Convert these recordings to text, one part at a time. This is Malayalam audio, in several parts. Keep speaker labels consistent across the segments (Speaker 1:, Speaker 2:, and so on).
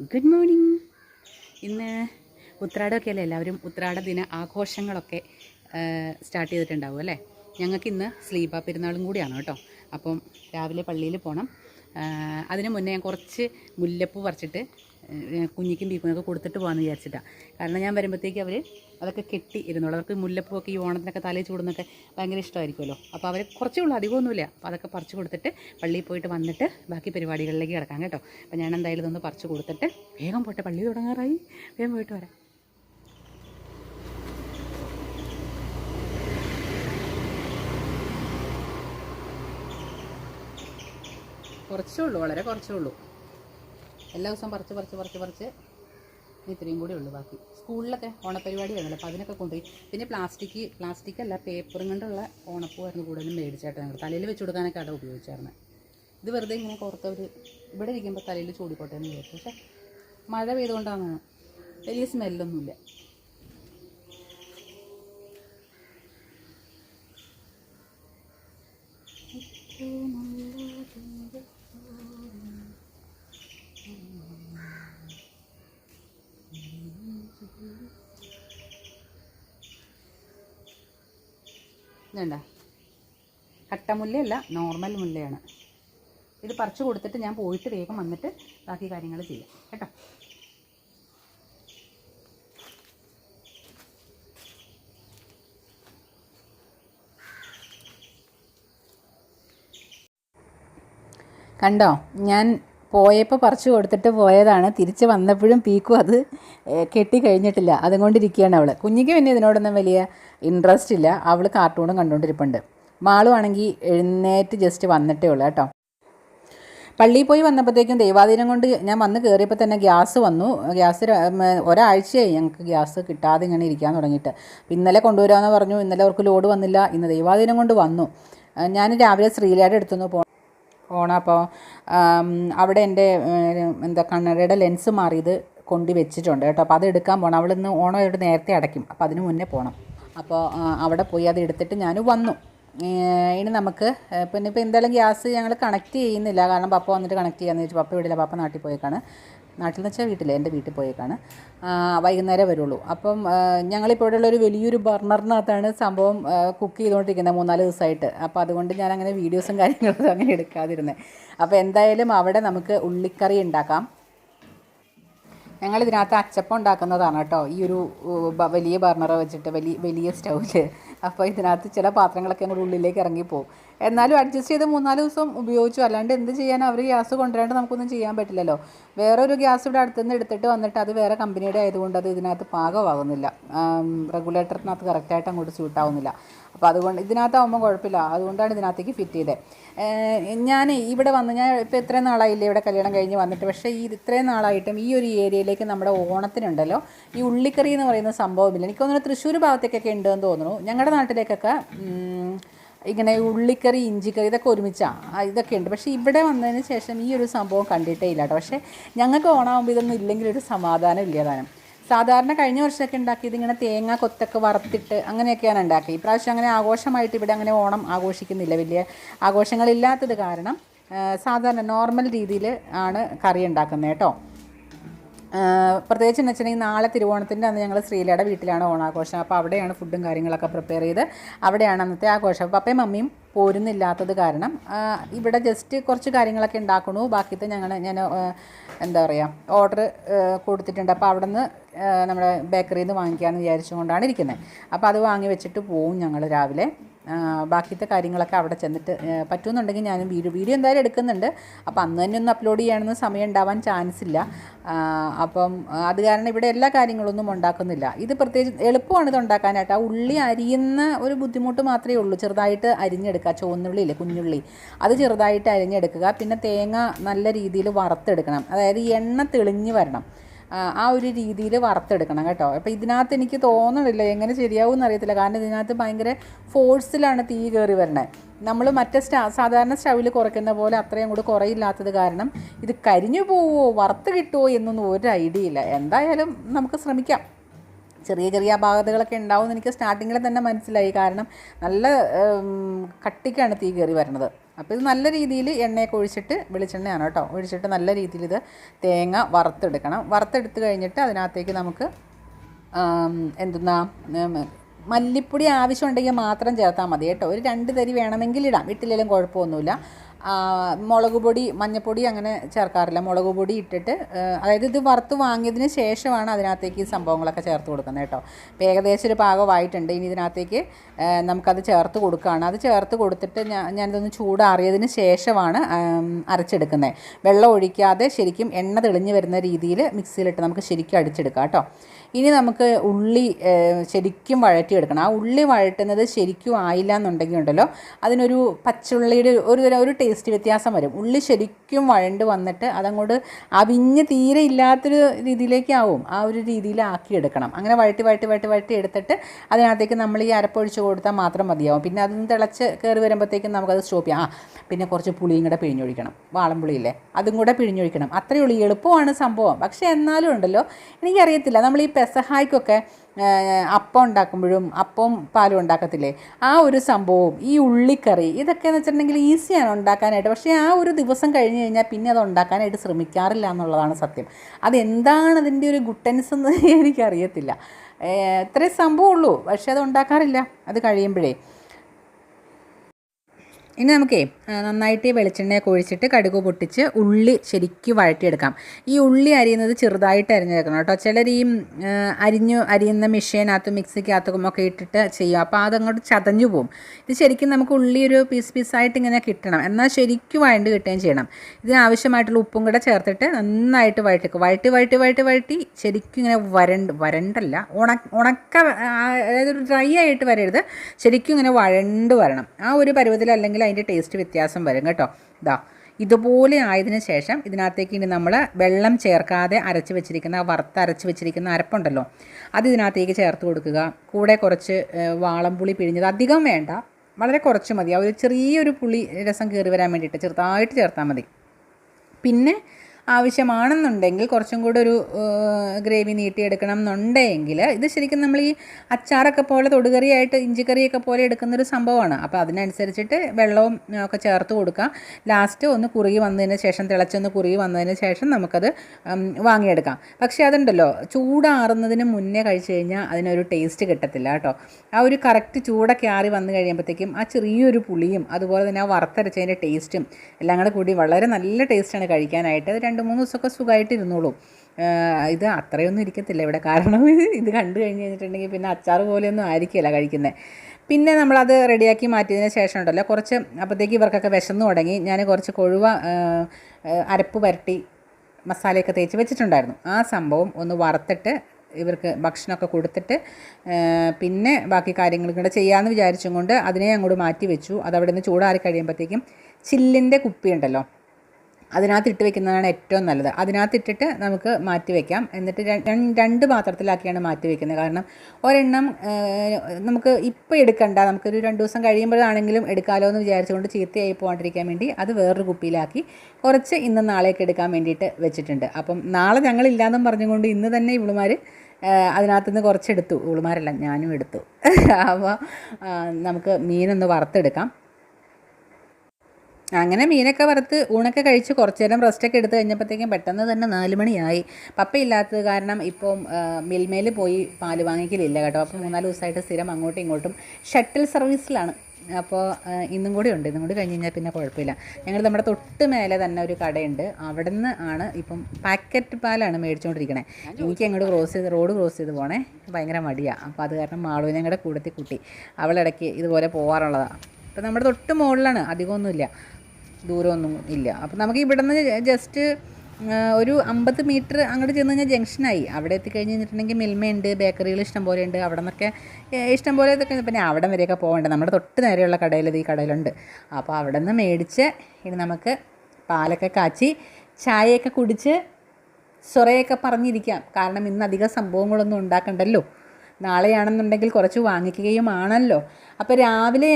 Speaker 1: ഗുഡ് മോർണിംഗ് ഇന്ന് ഉത്രാടമൊക്കെ അല്ലേ എല്ലാവരും ഉത്രാട ദിന ആഘോഷങ്ങളൊക്കെ സ്റ്റാർട്ട് ചെയ്തിട്ടുണ്ടാവും അല്ലേ? ഞങ്ങൾക്ക് ഇന്ന് സ്ലീപ പെരുന്നാളും കൂടിയാണ് കേട്ടോ. അപ്പം രാവിലെ പള്ളിയിൽ പോകണം അതിന് മുന്നേ ഞാൻ കുറച്ച് മുല്ലപ്പൂ പറിച്ചിട്ട് കുഞ്ഞിക്കും ബീപ്പിനൊക്കെ കൊടുത്തിട്ട് പോകാമെന്ന് വിചാരിച്ചിട്ടാണ് കാരണം ഞാൻ വരുമ്പോഴത്തേക്ക് അവർ അതൊക്കെ കെട്ടി ഇരുന്നോളൂ. അവർക്ക് മുല്ലപ്പൂവൊക്കെ ഈ ഓണത്തിനൊക്കെ തലയിൽ ചൂടുന്നൊക്കെ ഭയങ്കര ഇഷ്ടമായിരിക്കുമല്ലോ അപ്പോൾ അവർ കുറച്ചേ ഉള്ളൂ അധികമൊന്നുമില്ല അപ്പോൾ അതൊക്കെ പറിച്ച് കൊടുത്തിട്ട് പള്ളിയിൽ പോയിട്ട് വന്നിട്ട് ബാക്കി പരിപാടികളിലേക്ക് കിടക്കാം കേട്ടോ. അപ്പോൾ ഞാൻ എന്തായാലും ഇതൊന്ന് പറിച്ച് കൊടുത്തിട്ട് വേഗം പോട്ടെ പള്ളി തുടങ്ങാറായി. വേഗം പോയിട്ട് വരാം. കുറച്ചേ ഉള്ളൂ വളരെ കുറച്ചേ ഉള്ളൂ. എല്ലാ ദിവസവും പറിച്ച് പറിച്ച് പറിച്ച് പറിച്ച് ഇത്രയും കൂടി ഉള്ളൂ ബാക്കി. സ്കൂളിലൊക്കെ ഓണപ്പരിപാടി ആണല്ലോ അപ്പോൾ അതിനൊക്കെ കൊണ്ടുപോയി. പിന്നെ പ്ലാസ്റ്റിക് പ്ലാസ്റ്റിക് അല്ല പേപ്പറും കൊണ്ടുള്ള ഓണപ്പൂവായിരുന്നു കൂടുതലും മേടിച്ചായിട്ട് ഞങ്ങൾ. തലയിൽ വെച്ച് കൊടുക്കാനൊക്കെ അവിടെ ഉപയോഗിച്ചായിരുന്നു. ഇത് വെറുതെ ഇങ്ങനെ പുറത്തവർ ഇവിടെ ഇരിക്കുമ്പോൾ തലയിൽ ചൂടിക്കോട്ടെ എന്ന് വിചാരിച്ചു. പക്ഷേ മഴ പെയ്തുകൊണ്ടാണ് വലിയ സ്മെല്ലൊന്നുമില്ല ഇതുണ്ട? കട്ടമുല്ലയല്ല നോർമൽ മുല്ലയാണ്. ഇത് പറിച്ചു കൊടുത്തിട്ട് ഞാൻ പോയിട്ട് വേഗം വന്നിട്ട് ബാക്കി കാര്യങ്ങൾ ചെയ്യാം. കേട്ടോ? കണ്ടോ? ഞാൻ പോയപ്പോൾ പറിച്ചു കൊടുത്തിട്ട് പോയതാണ്. തിരിച്ച് വന്നപ്പോഴും പീക്കും അത് കെട്ടി കഴിഞ്ഞിട്ടില്ല. അതുകൊണ്ടിരിക്കുകയാണ് അവൾ കുഞ്ഞിക്ക് പിന്നെ ഇതിനോടൊന്നും വലിയ ഇൻട്രസ്റ്റ് ഇല്ല. അവൾ കാർട്ടൂണും കണ്ടുകൊണ്ടിരിപ്പുണ്ട് മാളുവാണെങ്കിൽ എഴുന്നേറ്റ് ജസ്റ്റ് വന്നിട്ടേ ഉള്ളൂ കേട്ടോ. പള്ളിയിൽ പോയി വന്നപ്പോഴത്തേക്കും ദൈവാധീനം കൊണ്ട് ഞാൻ വന്ന് കയറിയപ്പോൾ തന്നെ ഗ്യാസ് വന്നു. ഗ്യാസ് ഒരാഴ്ചയായി ഞങ്ങൾക്ക് ഗ്യാസ് കിട്ടാതെ ഇങ്ങനെ ഇരിക്കാൻ തുടങ്ങിയിട്ട്. ഇന്നലെ കൊണ്ടുവരാമെന്ന് പറഞ്ഞു. ഇന്നലെ അവർക്ക് ലോഡ് വന്നില്ല. ഇന്ന് ദൈവാധീനം കൊണ്ട് വന്നു. ഞാൻ രാവിലെ ശ്രീലയുടെ അടുത്തുനിന്ന് പോ പോണം അപ്പോൾ അവിടെ എന്റെ എന്താ കണ്ണടയുടെ ലെൻസ് മാറിയത് കൊണ്ട് വെച്ചിട്ടുണ്ട് കേട്ടോ. അപ്പോൾ അത് എടുക്കാൻ പോകണം അവൾ ഇന്ന് ഓണം ഇവിടെ നേരത്തെ അടയ്ക്കും. അപ്പോൾ അതിന് മുന്നേ പോകണം അപ്പോൾ അവിടെ പോയി അത് എടുത്തിട്ട് ഞാൻ വന്നു. ഇനി നമുക്ക് പിന്നെ ഇപ്പോൾ എന്തായാലും ഗ്യാസ് ഞങ്ങൾ കണക്ട് ചെയ്യുന്നില്ല. കാരണം പപ്പ വന്നിട്ട് കണക്ട് ചെയ്യാമെന്ന് ചോദിച്ചു പപ്പ ഇവിടെയില്ല പപ്പ നാട്ടിൽ പോയേക്കാണ്. നാട്ടിൽ നിന്ന് വെച്ചാൽ വീട്ടിൽ എന്റെ വീട്ടിൽ പോയേക്കാണ്. വൈകുന്നേരം വരുള്ളൂ. അപ്പം ഞങ്ങളിപ്പോൾ ഇവിടെയുള്ള ഒരു വലിയൊരു ബർണറിനകത്താണ് സംഭവം കുക്ക് ചെയ്തുകൊണ്ടിരിക്കുന്നത് മൂന്നാൽ ദിവസമായിട്ട് അപ്പോൾ അതുകൊണ്ട് ഞാൻ അങ്ങനെ വീഡിയോസും കാര്യങ്ങളൊന്നും അങ്ങനെ എടുക്കാതിരുന്നത് അപ്പോൾ എന്തായാലും അവിടെ നമുക്ക് ഉള്ളിക്കറി ഉണ്ടാക്കാം. ഞങ്ങൾ ഇതിനകത്ത് അച്ചപ്പം ഉണ്ടാക്കുന്നതാണ് കേട്ടോ. ഈ ഒരു വലിയ ബർണർ വെച്ചിട്ട് വലിയ വലിയ സ്റ്റൗവിൽ അപ്പോൾ ഇതിനകത്ത് ചില പാത്രങ്ങളൊക്കെ അങ്ങോട്ട് ഉള്ളിലേക്ക് ഇറങ്ങിപ്പോവും എന്നാലും അഡ്ജസ്റ്റ് ചെയ്ത് മൂന്നാൽ ദിവസം ഉപയോഗിച്ചു. അല്ലാണ്ട് എന്ത് ചെയ്യാൻ അവർ ഗ്യാസ് കൊണ്ടുവരാണ്ട് നമുക്കൊന്നും ചെയ്യാൻ പറ്റില്ലല്ലോ. വേറെ ഒരു ഗ്യാസ് ഇവിടെ അടുത്തുനിന്ന് എടുത്തിട്ട് വന്നിട്ട് അത് വേറെ കമ്പനിയുടെ ആയതുകൊണ്ട് അത് ഇതിനകത്ത് പാകമാകുന്നില്ല റെഗുലേറ്ററിനകത്ത് കറക്റ്റായിട്ട് അങ്ങോട്ട് സ്യൂട്ടാവുന്നില്ല അപ്പോൾ അതുകൊണ്ട് ഇതിനകത്താവുമ്പോൾ കുഴപ്പമില്ല. അതുകൊണ്ടാണ് ഇതിനകത്തേക്ക് ഫിറ്റ് ചെയ്തത് ഞാൻ ഇവിടെ വന്ന് ഞാൻ ഇപ്പോൾ ഇത്രയും നാളായില്ലേ ഇവിടെ കല്യാണം കഴിഞ്ഞ് വന്നിട്ട്. പക്ഷേ ഈ ഇത്രയും നാളായിട്ടും ഈ ഒരു ഏരിയയിലേക്ക് നമ്മുടെ ഓണത്തിനുണ്ടല്ലോ. ഈ ഉള്ളിക്കറി എന്ന് പറയുന്ന സംഭവമില്ല. എനിക്ക് തോന്നുന്നു തൃശ്ശൂർ ഭാഗത്തേക്കൊക്കെ ഉണ്ടെന്ന് തോന്നുന്നു. ഞങ്ങളുടെ നാട്ടിലേക്കൊക്കെ ഇങ്ങനെ ഉള്ളിക്കറി ഇഞ്ചിക്കറി ഇതൊക്കെ ഒരുമിച്ചാണ് ഇതൊക്കെ ഉണ്ട്. പക്ഷേ ഇവിടെ വന്നതിന് ശേഷം ഈ ഒരു സംഭവം കണ്ടിട്ടേ ഇല്ല കേട്ടോ പക്ഷേ ഞങ്ങൾക്ക് ഓണാകുമ്പോൾ ഇതൊന്നും ഇല്ലെങ്കിൽ ഒരു സമാധാനം ഇല്ല താനും. സാധാരണ കഴിഞ്ഞ വർഷമൊക്കെ ഉണ്ടാക്കിയത് ഇങ്ങനെ തേങ്ങ കൊത്തൊക്കെ വറുത്തിട്ട് അങ്ങനെയൊക്കെയാണ് ഉണ്ടാക്കി ഇപ്രാവശ്യം അങ്ങനെ ആഘോഷമായിട്ട് ഇവിടെ അങ്ങനെ ഓണം ആഘോഷിക്കുന്നില്ല. വലിയ ആഘോഷങ്ങളില്ലാത്തത് കാരണം സാധാരണ നോർമൽ രീതിയിൽ ആണ് കറി ഉണ്ടാക്കുന്നത് കേട്ടോ. പ്രത്യേകിച്ച് എന്ന് വെച്ചിട്ടുണ്ടെങ്കിൽ നാളെ തിരുവോണത്തിന്റെ അന്ന് ഞങ്ങൾ ശ്രീലയുടെ വീട്ടിലാണ് ഓണാഘോഷം. അപ്പോൾ അവിടെയാണ് ഫുഡും കാര്യങ്ങളൊക്കെ പ്രിപ്പയർ ചെയ്ത് അവിടെയാണ് അന്നത്തെ ആഘോഷം. പപ്പയും മമ്മിയും പോരുന്നില്ലാത്തത് കാരണം ഇവിടെ ജസ്റ്റ് കുറച്ച് കാര്യങ്ങളൊക്കെ ഉണ്ടാക്കണു. ബാക്കിത്തെ ഞങ്ങൾ ഞാൻ എന്താ പറയുക ഓർഡർ കൊടുത്തിട്ടുണ്ട്. അപ്പോൾ അവിടെ നിന്ന് നമ്മുടെ ബേക്കറിയിൽ നിന്ന് വാങ്ങിക്കാമെന്ന് വിചാരിച്ചുകൊണ്ടാണ് ഇരിക്കുന്നത് അപ്പോൾ അത് വാങ്ങി വെച്ചിട്ട് പോവും ഞങ്ങൾ രാവിലെ. ആ, ബാക്കിത്തെ കാര്യങ്ങളൊക്കെ അവിടെ ചെന്നിട്ട് പറ്റുമെന്നുണ്ടെങ്കിൽ ഞാനും വീഡിയോ വീഡിയോ എന്തായാലും എടുക്കുന്നുണ്ട്. അപ്പോൾ അന്ന് തന്നെ ഒന്ന് അപ്ലോഡ് ചെയ്യാനൊന്നും സമയം ഉണ്ടാവാൻ ചാൻസ് ഇല്ല. അപ്പം അത് കാരണം ഇവിടെ എല്ലാ കാര്യങ്ങളൊന്നും ഉണ്ടാക്കുന്നില്ല. ഇത് പ്രത്യേകിച്ച് എളുപ്പമാണ് ഇത് ഉണ്ടാക്കാനായിട്ട്. ആ ഉള്ളി അരിയുന്ന ഒരു ബുദ്ധിമുട്ട് മാത്രമേ ഉള്ളൂ. ചെറുതായിട്ട് അരിഞ്ഞെടുക്കുക. ചുവന്നുള്ളി ഇല്ലേ കുഞ്ഞുള്ളി. അത് ചെറുതായിട്ട് അരിഞ്ഞെടുക്കുക. പിന്നെ തേങ്ങ നല്ല രീതിയിൽ വറുത്തെടുക്കണം. അതായത് എണ്ണ തെളിഞ്ഞ് വരണം. ആ, ഒരു രീതിയിൽ വറുത്തെടുക്കണം കേട്ടോ. അപ്പോൾ ഇതിനകത്ത് എനിക്ക് തോന്നണില്ല എങ്ങനെ ശരിയാവും എന്നറിയത്തില്ല കാരണം ഇതിനകത്ത് ഭയങ്കര ഫോഴ്സിലാണ് തീ കയറി വരണേ. നമ്മൾ മറ്റേ സ്റ്റാ സാധാരണ സ്റ്റൗവിൽ കുറയ്ക്കുന്ന പോലെ അത്രയും കൂടി കുറയില്ലാത്തത് കാരണം ഇത് കരിഞ്ഞു പോവോ വറുത്ത് കിട്ടുമോ എന്നൊന്നും ഒരു ഐഡിയ ഇല്ല. എന്തായാലും നമുക്ക് ശ്രമിക്കാം. ചെറിയ ചെറിയ അപാകതകളൊക്കെ ഉണ്ടാവും എനിക്ക് സ്റ്റാർട്ടിങ്ങിൽ തന്നെ മനസ്സിലായി. കാരണം നല്ല കട്ടിക്കാണ് തീ കയറി വരുന്നത്. അപ്പോൾ ഇത് നല്ല രീതിയിൽ എണ്ണയൊക്കെ ഒഴിച്ചിട്ട് വെളിച്ചെണ്ണയാണ് കേട്ടോ. ഒഴിച്ചിട്ട് നല്ല രീതിയിൽ ഇത് തേങ്ങ വറുത്തെടുക്കണം. വറുത്തെടുത്ത് കഴിഞ്ഞിട്ട് അതിനകത്തേക്ക് നമുക്ക് എന്തെന്നാ മല്ലിപ്പൊടി ആവശ്യമുണ്ടെങ്കിൽ മാത്രം ചേർത്താൽ മതി കേട്ടോ. ഒരു രണ്ട് തരി വേണമെങ്കിൽ ഇടാം. വീട്ടിലെല്ലാം കുഴപ്പമൊന്നുമില്ല. മുളക് പൊടി മഞ്ഞൾപ്പൊടി അങ്ങനെ ചേർക്കാറില്ല. മുളക് പൊടി ഇട്ടിട്ട് അതായത് ഇത് വറുത്ത് വാങ്ങിയതിന് ശേഷമാണ് അതിനകത്തേക്ക് ഈ സംഭവങ്ങളൊക്കെ ചേർത്ത് കൊടുക്കുന്നത് കേട്ടോ. അപ്പോൾ ഏകദേശം ഒരു പാകമായിട്ടുണ്ട്. ഇനി ഇതിനകത്തേക്ക് നമുക്കത് ചേർത്ത് കൊടുക്കുകയാണ്. അത് ചേർത്ത് കൊടുത്തിട്ട് ഞാൻ ഞാനിതൊന്ന് ചൂടാറിയതിന് ശേഷമാണ് അരച്ചെടുക്കുന്നത്. വെള്ളം ഒഴിക്കാതെ ശരിക്കും എണ്ണ തെളിഞ്ഞ് വരുന്ന രീതിയിൽ മിക്സിയിലിട്ട് നമുക്ക് ശരിക്കും അടിച്ചെടുക്കാം കേട്ടോ. ഇനി നമുക്ക് ഉള്ളി ശരിക്കും വഴറ്റിയെടുക്കണം. ആ ഉള്ളി വഴറ്റുന്നത് ശരിക്കും ആയില്ല എന്നുണ്ടെങ്കിൽ ഉണ്ടല്ലോ അതിനൊരു പച്ചുള്ളിയുടെ ഒരു ഒരു ടേസ്റ്റ് വ്യത്യാസം വരും. ഉള്ളി ശരിക്കും വഴണ്ട് വന്നിട്ട് അതങ്ങോട്ട് അവിഞ്ഞ് തീരെ ഇല്ലാത്തൊരു രീതിയിലേക്കാവും ആ ഒരു രീതിയിൽ ആക്കിയെടുക്കണം അങ്ങനെ വഴറ്റി വഴറ്റി വഴറ്റി വഴറ്റി എടുത്തിട്ട് അതിനകത്തേക്ക് നമ്മൾ ഈ അരപ്പൊഴിച്ച് കൊടുത്താൽ മാത്രം മതിയാവും. പിന്നെ അതൊന്ന് തിളച്ച് കയറി വരുമ്പോഴത്തേക്കും നമുക്കത് സ്റ്റോപ്പ് ചെയ്യാം. ആ പിന്നെ കുറച്ച് പുളിയും കൂടെ പിഴിഞ്ഞൊഴിക്കണം. വാളംപുളിയില്ലേ അതും കൂടെ പിഴിഞ്ഞൊഴിക്കണം. അത്രയേ ഉള്ളൂ എളുപ്പമാണ് സംഭവം. പക്ഷേ എന്നാലും ഉണ്ടല്ലോ എനിക്കറിയത്തില്ല. നമ്മൾ ഈ പെസഹായ്ക്കൊക്കെ അപ്പം ഉണ്ടാക്കുമ്പോഴും അപ്പവും പാലും ഉണ്ടാക്കത്തില്ലേ? ആ ഒരു സംഭവം ഈ ഉള്ളിക്കറി ഇതൊക്കെ എന്ന് വെച്ചിട്ടുണ്ടെങ്കിൽ ഈസിയാണ് ഉണ്ടാക്കാനായിട്ട്. പക്ഷേ ആ ഒരു ദിവസം കഴിഞ്ഞ് കഴിഞ്ഞാൽ പിന്നെ അത് ഉണ്ടാക്കാനായിട്ട് ശ്രമിക്കാറില്ല എന്നുള്ളതാണ് സത്യം. അതെന്താണ് അതിന്റെ ഒരു ഗുട്ടൻസ് എന്ന് എനിക്കറിയത്തില്ല. ഇത്രയും സംഭവമുള്ളൂ പക്ഷേ അത് ഉണ്ടാക്കാറില്ല. അത് കഴിയുമ്പോഴേ. ഇനി നമുക്കേ നന്നായിട്ട് വെളിച്ചെണ്ണ വെളിച്ചെണ്ണയൊക്കെ ഒഴിച്ചിട്ട് കടുക് പൊട്ടിച്ച് ഉള്ളി ശരിക്കും വഴറ്റിയെടുക്കാം. ഈ ഉള്ളി അരിയുന്നത് ചെറുതായിട്ട് അരിഞ്ഞെടുക്കണം കേട്ടോ. ചിലർ ഈ അരിഞ്ഞു അരിയുന്ന മെഷീനകത്തും മിക്സിക്കകത്തും ഒക്കെ ഇട്ടിട്ട് ചെയ്യും അപ്പോൾ അതങ്ങോട്ട് ചതഞ്ഞു പോകും ഇത് ശരിക്കും നമുക്ക് ഉള്ളി ഒരു പീസ് പീസായിട്ട് ഇങ്ങനെ കിട്ടണം. എന്നാൽ ശരിക്കും വഴണ്ട് കിട്ടുകയും ചെയ്യണം. ഇതിനാവശ്യമായിട്ടുള്ള ഉപ്പും കൂടെ ചേർത്തിട്ട് നന്നായിട്ട് വഴറ്റിക്കും വഴറ്റി വഴറ്റി വഴറ്റി വഴറ്റി ശരിക്കും ഇങ്ങനെ വരണ്ട് വരണ്ടല്ല ഉണ ഉണക്ക അതായത് ഒരു ഡ്രൈ ആയിട്ട് വരരുത്. ശരിക്കും ഇങ്ങനെ വഴണ്ട് വരണം. ആ ഒരു പരുവത്തിൽ അല്ലെങ്കിൽ അതിന്റെ ടേസ്റ്റ് വ്യത്യാസം വരും കേട്ടോ. ഇതാ ഇതുപോലെ ആയതിനു ശേഷം ഇതിനകത്തേക്ക് ഇനി നമ്മൾ വെള്ളം ചേർക്കാതെ അരച്ച് വെച്ചിരിക്കുന്ന ആ വറുത്ത് അരച്ച് വെച്ചിരിക്കുന്ന അരപ്പുണ്ടല്ലോ അത് ഇതിനകത്തേക്ക് ചേർത്ത് കൊടുക്കുക. കൂടെ കുറച്ച് വാളം വാളംപുളി പിഴിഞ്ഞത് അധികം വേണ്ട. വളരെ കുറച്ച് മതി. ആ ഒരു ചെറിയൊരു പുളി രസം കയറി വരാൻ വേണ്ടിയിട്ട് ചെറുതായിട്ട് ചേർത്താൽ മതി. പിന്നെ ആവശ്യമാണെന്നുണ്ടെങ്കിൽ കുറച്ചും കൂടെ ഒരു ഗ്രേവി നീട്ടിയെടുക്കണം എന്നുണ്ടെങ്കിൽ ഇത് ശരിക്കും നമ്മൾ ഈ അച്ചാറൊക്കെ പോലെ തൊടുകറിയായിട്ട് ഇഞ്ചിക്കറിയൊക്കെ പോലെ എടുക്കുന്നൊരു സംഭവമാണ്. അപ്പോൾ അതിനനുസരിച്ചിട്ട് വെള്ളവും ഒക്കെ ചേർത്ത് കൊടുക്കുക ലാസ്റ്റ് ഒന്ന് കുറുകി വന്നതിന് ശേഷം തിളച്ചൊന്ന് കുറുകി വന്നതിന് ശേഷം നമുക്കത് വാങ്ങിയെടുക്കാം. പക്ഷേ അതുണ്ടല്ലോ ചൂടാറുന്നതിന് മുന്നേ കഴിച്ചു കഴിഞ്ഞാൽ അതിനൊരു ടേസ്റ്റ് കിട്ടത്തില്ല കേട്ടോ. ആ ഒരു കറക്റ്റ് ചൂടൊക്കെ ആറി വന്നു കഴിയുമ്പോഴത്തേക്കും ആ ചെറിയൊരു പുളിയും അതുപോലെ തന്നെ ആ വറുത്തരച്ചതിന്റെ ടേസ്റ്റും എല്ലാം കൂടെ വളരെ നല്ല ടേസ്റ്റാണ് കഴിക്കാനായിട്ട്. അത് രണ്ട് മൂന്ന് ദിവസമൊക്കെ സുഖമായിട്ട് ഇരുന്നോളൂ ഇത് അത്രയൊന്നും ഇരിക്കത്തില്ല. ഇവിടെ കാരണം ഇത് കണ്ടു കഴിഞ്ഞ് കഴിഞ്ഞിട്ടുണ്ടെങ്കിൽ പിന്നെ അച്ചാർ പോലെയൊന്നും ആയിരിക്കില്ല കഴിക്കുന്നത്. പിന്നെ നമ്മളത് റെഡിയാക്കി മാറ്റിയതിന് ശേഷം ഉണ്ടല്ലോ കുറച്ച് അപ്പോഴത്തേക്ക് ഇവർക്കൊക്കെ വിശന്നു തുടങ്ങി. ഞാൻ കുറച്ച് കൊഴുവ അരപ്പ് പുരട്ടി മസാലയൊക്കെ തേച്ച് വെച്ചിട്ടുണ്ടായിരുന്നു. ആ സംഭവം ഒന്ന് വറുത്തിട്ട് ഇവർക്ക് ഭക്ഷണമൊക്കെ കൊടുത്തിട്ട് പിന്നെ ബാക്കി കാര്യങ്ങൾ കൂടെ ചെയ്യാമെന്ന് വിചാരിച്ചും കൊണ്ട് അതിനെ അങ്ങോട്ട് മാറ്റി വെച്ചു. അതവിടെ നിന്ന് ചൂടാറി കഴിയുമ്പോഴത്തേക്കും ചില്ലിന്റെ കുപ്പി ഉണ്ടല്ലോ അതിനകത്ത് ഇട്ട് വെക്കുന്നതാണ് ഏറ്റവും നല്ലത്. അതിനകത്ത് ഇട്ടിട്ട് നമുക്ക് മാറ്റി വെക്കാം. എന്നിട്ട് രണ്ട് പാത്രത്തിലാക്കിയാണ് മാറ്റി വെക്കുന്നത്. കാരണം ഒരെണ്ണം നമുക്ക് ഇപ്പോൾ എടുക്കണ്ട. നമുക്കൊരു രണ്ട് ദിവസം കഴിയുമ്പോഴാണെങ്കിലും എടുക്കാമല്ലോ എന്ന് വിചാരിച്ചുകൊണ്ട് ചീത്തയായി പോകാണ്ടിരിക്കാൻ വേണ്ടി അത് വേറൊരു കുപ്പിയിലാക്കി കുറച്ച് ഇന്ന് നാളേക്ക് എടുക്കാൻ വേണ്ടിയിട്ട് വെച്ചിട്ടുണ്ട്. അപ്പം നാളെ ഞങ്ങളില്ലാന്നും പറഞ്ഞുകൊണ്ട് ഇന്ന് തന്നെ ഇവളുമാർ അതിനകത്തുനിന്ന് കുറച്ചെടുത്തു. ഉളുമാരല്ല ഞാനും എടുത്തു. അപ്പോൾ നമുക്ക് മീനൊന്ന് വറുത്തെടുക്കാം. അങ്ങനെ മീനൊക്കെ വറുത്ത് ഊണൊക്കെ കഴിച്ച് കുറച്ച് നേരം റെസ്റ്റൊക്കെ എടുത്ത് കഴിഞ്ഞപ്പോഴത്തേക്കും പെട്ടെന്ന് തന്നെ നാല് മണിയായി. പപ്പ ഇല്ലാത്തത് കാരണം ഇപ്പം മിൽമേൽ പോയി പാൽ വാങ്ങിക്കലില്ല കേട്ടോ. അപ്പോൾ മൂന്നാൽ ദിവസമായിട്ട് സ്ഥിരം അങ്ങോട്ടും ഇങ്ങോട്ടും ഷട്ടിൽ സർവീസിലാണ്. അപ്പോൾ ഇന്നും കൂടി ഉണ്ട്. ഇന്നും കൂടി കഴിഞ്ഞ് കഴിഞ്ഞാൽ പിന്നെ കുഴപ്പമില്ല. ഞങ്ങൾ നമ്മുടെ തൊട്ട് മേലെ തന്നെ ഒരു കടയുണ്ട്. അവിടെ നിന്ന് ആണ് ഇപ്പം പാക്കറ്റ് പാലാണ് മേടിച്ചുകൊണ്ടിരിക്കണേ എനിക്ക് അങ്ങോട്ട് ക്രോസ് ചെയ്ത് റോഡ് ക്രോസ് ചെയ്ത് പോണേ. ഭയങ്കര മടിയാണ് അപ്പോൾ അത് കാരണം മാളു ഞങ്ങളുടെ കൂടത്തിൽ കുട്ടി. അവളിടയ്ക്ക് ഇതുപോലെ പോകാറുള്ളതാണ് അപ്പോൾ നമ്മുടെ തൊട്ട് മുകളിലാണ്. അധികമൊന്നുമില്ല. ദൂരമൊന്നും ഇല്ല. അപ്പോൾ നമുക്ക് ഇവിടെ നിന്ന് ജസ്റ്റ് ഒരു അമ്പത് മീറ്റർ അങ്ങോട്ട് ചെന്ന് കഴിഞ്ഞാൽ ജംഗ്ഷനായി അവിടെ എത്തിക്കഴിഞ്ഞ് കഴിഞ്ഞിട്ടുണ്ടെങ്കിൽ മിൽമയുണ്ട് ബേക്കറികൾ ഇഷ്ടംപോലെ ഉണ്ട്. അവിടെ നിന്നൊക്കെ ഇഷ്ടംപോലെ ഇഷ്ടം പോലെ ഇതൊക്കെ പിന്നെ അവിടെ വരെയൊക്കെ പോകണ്ട. നമ്മുടെ തൊട്ട് നേരെയുള്ള കടയിൽ ഈ കടയിലുണ്ട്. അപ്പോൾ അവിടെ നിന്ന് മേടിച്ച് ഇനി നമുക്ക് പാലൊക്കെ കാച്ചി ചായയൊക്കെ കുടിച്ച് സൊറയൊക്കെ പറഞ്ഞിരിക്കാം. കാരണം ഇന്ന് അധികം സംഭവങ്ങളൊന്നും ഉണ്ടാക്കണ്ടല്ലോ. നാളെയാണെന്നുണ്ടെങ്കിൽ കുറച്ച് വാങ്ങിക്കുകയും ആണല്ലോ. അപ്പോൾ രാവിലെ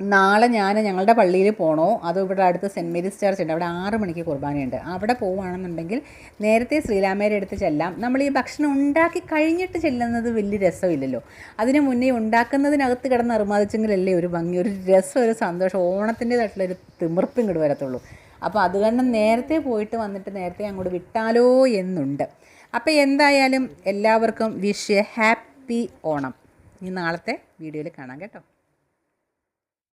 Speaker 1: നാളെ ഞാൻ ഞങ്ങളുടെ പള്ളിയിൽ പോകണോ അതോ ഇവിടെ അടുത്ത് സെന്റ് മേരീസ് ചർച്ച് ഉണ്ട്. അവിടെ ആറ് മണിക്ക് കുർബാനയുണ്ട്. അവിടെ പോവുകയാണെന്നുണ്ടെങ്കിൽ നേരത്തെ ശ്രീരാമേരെ അടുത്ത് ചെല്ലാം. നമ്മൾ ഈ ഭക്ഷണം ഉണ്ടാക്കി കഴിഞ്ഞിട്ട് ചെല്ലുന്നത് വലിയ രസമില്ലല്ലോ. അതിന് മുന്നേ ഉണ്ടാക്കുന്നതിനകത്ത് കിടന്ന് അറുമാദിച്ചെങ്കിലല്ലേ ഒരു ഭംഗി ഒരു രസം ഒരു സന്തോഷം. ഓണത്തിന്റെതായിട്ടുള്ള ഒരു തിമിർപ്പ് ഇങ്ങോട്ട് വരത്തുള്ളൂ. അപ്പോൾ അത് കാരണം നേരത്തെ പോയിട്ട് വന്നിട്ട് നേരത്തെ അങ്ങോട്ട് വിട്ടാലോ എന്നുണ്ട്. അപ്പോൾ എന്തായാലും എല്ലാവർക്കും വിഷ് ഹാപ്പി ഓണം. ഇനി നാളത്തെ വീഡിയോയിൽ കാണാം കേട്ടോ.